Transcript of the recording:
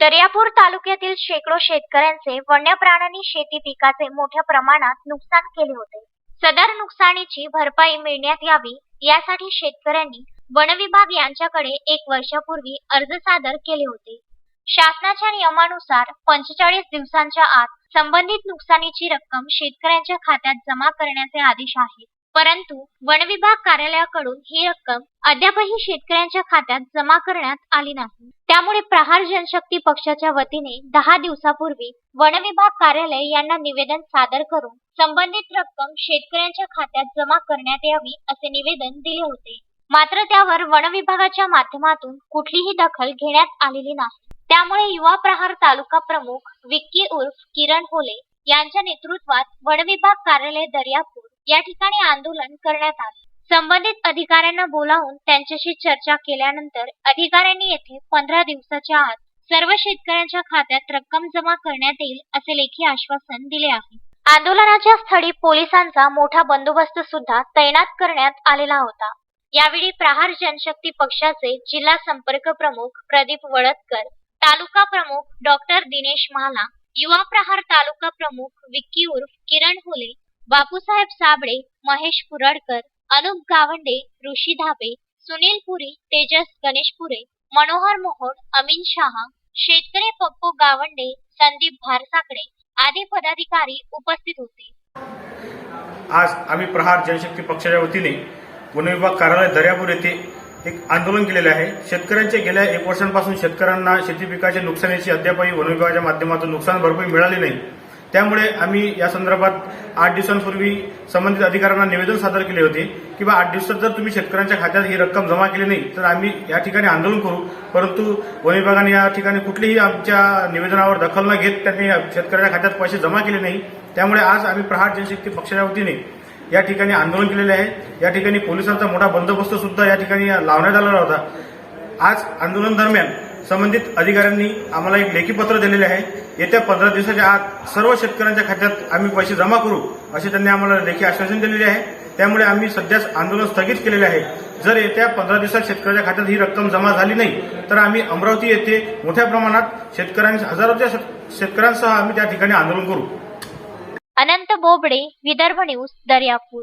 दर्यापूर तालुक्यातील शेकडो शेतकऱ्यांचे वन्य प्राण्यांनी शेती पिकाचे मोठ्या प्रमाणात नुकसान केले होते. सदर नुकसानीची भरपाई मिळण्यात यावी यासाठी शेतकऱ्यांनी वनविभाग यांच्याकडे एक वर्षापूर्वी अर्ज सादर केले होते. शासनाच्या नियमानुसार पंचेचाळीस दिवसांच्या आत संबंधित नुकसानीची रक्कम शेतकऱ्यांच्या खात्यात जमा करण्याचे आदेश आहेत परंतु वनविभाग कार्यालयाकडून ही रक्कम अद्यापही शेतकऱ्यांच्या खात्यात जमा करण्यात आली नाही. त्यामुळे प्रहार जनशक्ती पक्षाच्या वतीने दहा दिवसापूर्वी वनविभाग कार्यालय यांना निवेदन सादर करून संबंधित रक्कम शेतकऱ्यांच्या खात्यात जमा करण्यात यावी असे निवेदन दिले होते. मात्र त्यावर वनविभागाच्या माध्यमातून कुठलीही दखल घेण्यात आलेली नाही. त्यामुळे युवा प्रहार तालुका प्रमुख विक्की उर्फ किरण होले यांच्या नेतृत्वात वनविभाग कार्यालय दर्यापूर या ठिकाणी आंदोलन करण्यात आले. संबंधित अधिकाऱ्यांना बोलावून त्यांच्याशी चर्चा केल्यानंतर अधिकाऱ्यांनी येथे पंधरा दिवसाच्या आत सर्व शेतकऱ्यांच्या खात्यात रक्कम जमा करण्यात येईल असे लेखी आश्वासन दिले आहे. आंदोलनाच्या स्थळी पोलिसांचा मोठा बंदोबस्त सुद्धा तैनात करण्यात आलेला होता. यावेळी प्रहार जनशक्ती पक्षाचे जिल्हा संपर्क प्रमुख प्रदीप वडतकर तालुका प्रमुख डॉक्टर दिनेश महाला युवा प्रहार तालुका प्रमुख विक्की उर्फ किरण होले बापूसाहेब साबळे महेश पुरडकर अनुप गावंडे ऋषी धाबे सुनील पुरी तेजस गणेशपुरे मनोहर मोहोड अमीन शहा शेतकरी पप्पू गावंडे संदीप भारसाकडे आदी पदाधिकारी उपस्थित होते. आज आम्ही प्रहार जनशक्ती पक्षाच्या वतीने वनविभाग कार्यालय दर्यापूर येथे एक आंदोलन केलेले आहे. शेतकऱ्यांच्या गेल्या एक वर्षांपासून शेतकऱ्यांना शेती पिकाच्या नुकसानीची अद्यापही वनविभागाच्या माध्यमातून नुकसान भरपाई मिळाली नाही. त्यामुळे आम्ही या संदर्भात आठ दिवसांपूर्वी संबंधित अधिकाऱ्यांना निवेदन सादर केले होते की बा आठ दिवसात जर तुम्ही शेतकऱ्यांच्या खात्यात ही रक्कम जमा केली नाही तर आम्ही या ठिकाणी आंदोलन करू. परंतु वन विभागाने या ठिकाणी कुठलीही आमच्या निवेदनावर दखल न घेत त्यांनी शेतकऱ्यांच्या खात्यात पैसे जमा केले नाही. त्यामुळे आज आम्ही प्रहार जनशक्ती पक्षाच्या वतीने या ठिकाणी आंदोलन केलेले आहे. या ठिकाणी पोलिसांचा मोठा बंदोबस्त सुद्धा या ठिकाणी लावण्यात आलेला होता. आज आंदोलन दरम्यान संबंधित अधिकाऱ्यांनी आम्हाला एक लेखी पत्र दिलेले आहे. येत्या पंधरा दिवसाच्या आत सर्व शेतकऱ्यांच्या खात्यात आम्ही पैसे जमा करू असे त्यांनी आम्हाला लेखी आश्वासन दिलेले आहे. त्यामुळे आम्ही सध्याच आंदोलन स्थगित केलेले आहे. जर येत्या पंधरा दिवसात शेतकऱ्याच्या खात्यात ही रक्कम जमा झाली नाही तर आम्ही अमरावती येथे मोठ्या प्रमाणात शेतकऱ्यांच्या हजारोच्या शेतकऱ्यांसह आम्ही त्या ठिकाणी आंदोलन करू. अनंत बोबडे विदर्भ न्यूज दर्यापूर.